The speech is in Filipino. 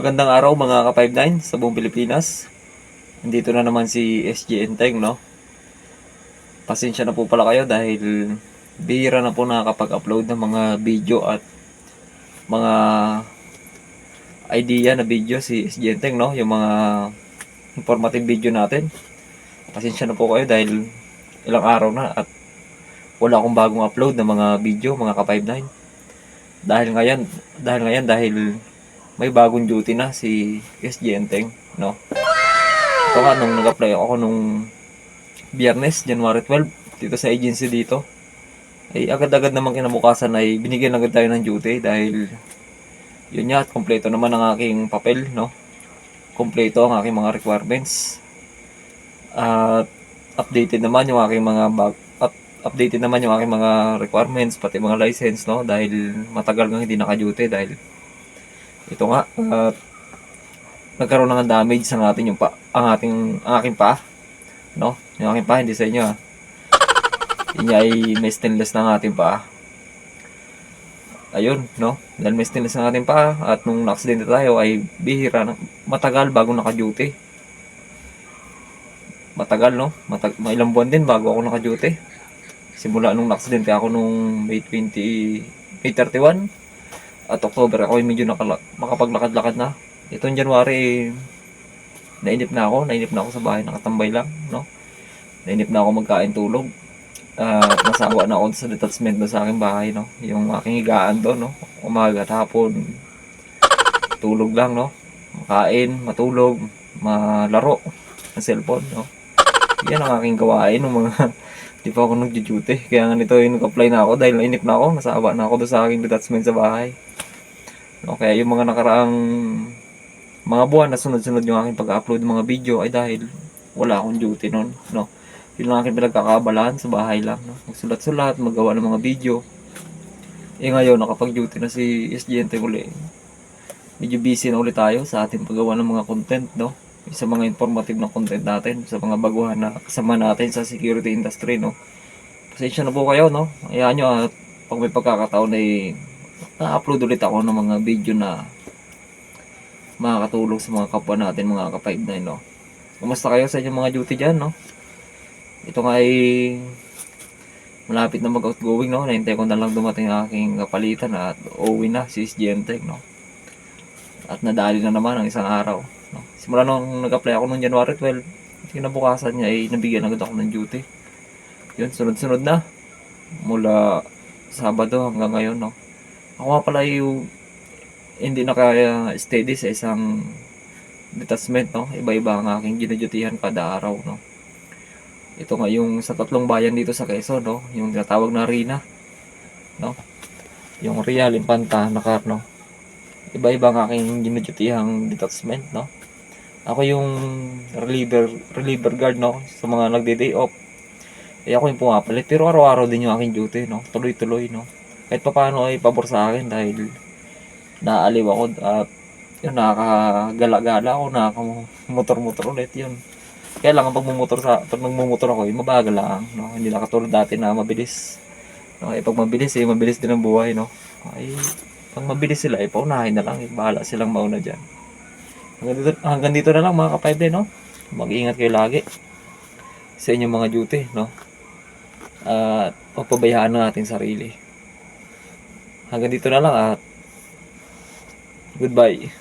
Magandang araw mga ka-59 sa buong Pilipinas. Nandito na naman si SGN Teng, no? Pasensya na po pala kayo dahil bihira na po nakakapag-upload ng mga video at mga idea na video si SGN Teng, no? Yung mga informative video natin. Pasensya na po kayo dahil ilang araw na at wala akong bagong upload ng mga video, mga ka-59. Dahil ngayon, dahil ngayon, dahil may bagong duty na si SG Enteng, no? Ito nga, nung nag-apply ako nung biyernes, January 12, dito sa agency dito, ay agad-agad naman kinabukasan ay binigyan agad tayo ng duty dahil yun nga, at kompleto naman ang aking papel, no? Kompleto ang aking mga requirements. At updated naman yung aking mga bag, up, updated naman yung aking mga requirements, pati mga license, no? Dahil matagal nga hindi naka-duty dahil ito nga at nagkaroon ng damage sa ating yung pa, ang ating ang aking pa no? Yung aking pa hindi sa inyo ah. yun niya ay may stainless ng ating pa ayun no? Dahil may stainless ng ating pa at nung na-accident tayo ay bihira na, matagal bago naka-duty. Matagal no? Matag, ilang buwan din bago ako naka-duty. Simula nung na-accident ako nung May 20 May 31 at October ako ay medyo makapaglakad-lakad na. Itong January, nainip na ako. Nainip na ako sa bahay, nakatambay lang, no? Nainip na ako magkain tulog. At nasawa na ako sa detachment doon sa aking bahay, no? Yung aking higaan doon, no? Umaga hapon, tulog lang, no? Makain, matulog, malaro, ng cellphone, no? Yan ang aking gawain ng mga di pa ako nag-duty. Kaya nga nito yung nag-apply na ako dahil nainip na ako, nasawa na ako doon sa aking detachment sa bahay. No, kaya yung mga nakaraang mga buwan na sunod-sunod yung aking pag-upload ng mga video ay dahil wala akong duty noon, no. Yun lang aking pinagkakabalahan sa bahay lang, no. Magsulat-sulat, magawa ng mga video. Eh ngayon, nakapag-duty na si SGNT uli. Medyo busy na ulit tayo sa ating paggawa ng mga content, no. Sa mga informative na content natin, sa mga baguhan na kasama natin sa security industry, no. Pasensya na po kayo, no. Hayaan nyo at pag may pagkakataon ay na-upload ulit ako ng mga video na makakatulong sa mga kapwa natin, mga ka-59, no? Kumusta kayo sa inyong mga duty dyan, no? Ito nga ay malapit na mag-outgoing, no? Nahintay ko na lang dumating ang aking kapalitan at uuwi na si Tech, no? At nadali na naman ang isang araw, no? Simula nung nag-apply ako noong January 12, kinabukasan niya ay nabigyan agad ako ng duty. Yun, sunod-sunod na. Mula Sabado hanggang ngayon, no? Ako pala yung hindi na kaya steady sa isang detachment, no? Iba-iba ang aking ginadutihan kada araw, no? Ito nga yung sa tatlong bayan dito sa Quezon, no? Yung tinatawag na Rina, no? Yung Real, Impanta, Nakar, no? Iba-iba ang aking ginadutihang detachment, no? Ako yung reliever, reliever guard, no? Sa mga nagde-day off. Eh ako yung pumapalit. Pero araw-araw din yung aking duty, no? Tuloy-tuloy, no? Kahit pa paano ay pabor sa akin dahil naaliw ako at yun nakakagala-gala ako nakakamotor-motor ulit yun. Kaya lang pag mumotor sa pag nagmumotor ako eh, mabagal lang no? Hindi na katulad dati na mabilis no? Eh pag mabilis eh mabilis din ang buhay no? Ay pag mabilis sila eh paunahin na lang eh bahala silang mauna diyan hanggang dito, hanggang dito na lang mga ka no? Mag-iingat kayo lagi sa inyong mga duty no? At pagpabayaan natin sarili hanggang dito na lang at goodbye